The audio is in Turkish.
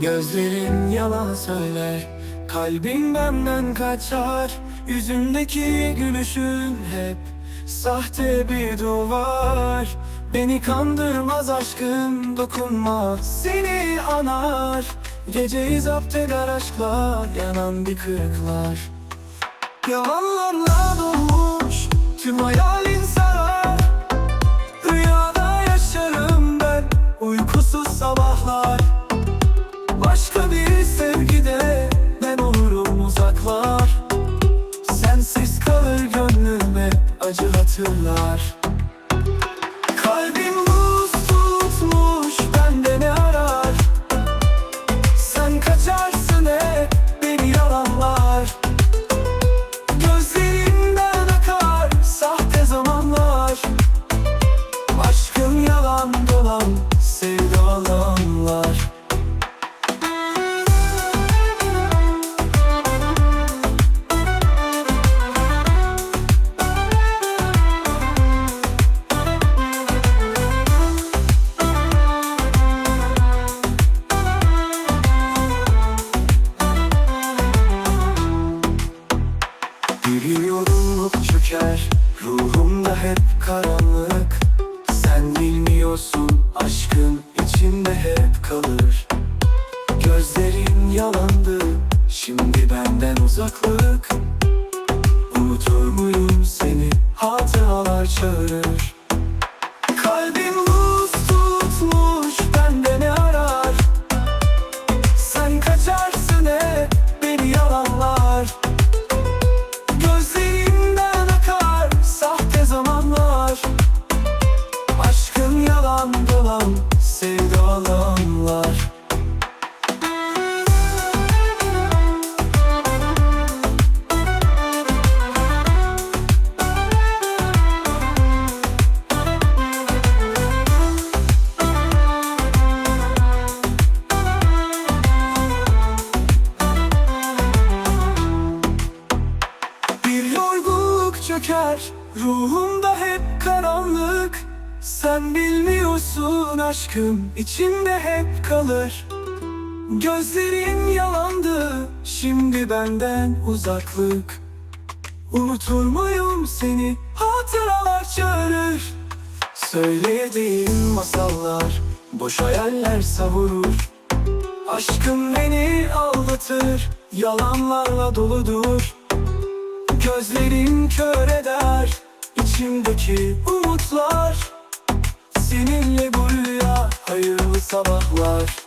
Gözlerin yalan söyler Kalbin benden kaçar. Yüzündeki gülüşün hep Sahte bir duvar. Beni kandırmaz aşkın dokunma Seni anar. Geceyi zapt eder aşklar Yanan bir kırıklar. Yalanlarla dolmuş Tüm hayalin yorgunluk çöker. Ruhumda hep karanlık. Sen bilmiyorsun aşkın içinde hep kalır. Gözlerin yalandı Şimdi benden uzaklık. Unutur muyum seni? Hatıralar çağırır çöker. Ruhumda hep karanlık. Sen bilmiyorsun aşkım içimde hep kalır. Gözlerin yalandı Şimdi benden uzaklık. Unutur muyum seni? Hatıralar çağırır. Söylediğim masallar Boş hayaller savurur. Aşkım beni aldatır Yalanlarla doludur Gözlerim kör eder içimdeki umutlar. Seninle bu rüya hayırlı sabahlar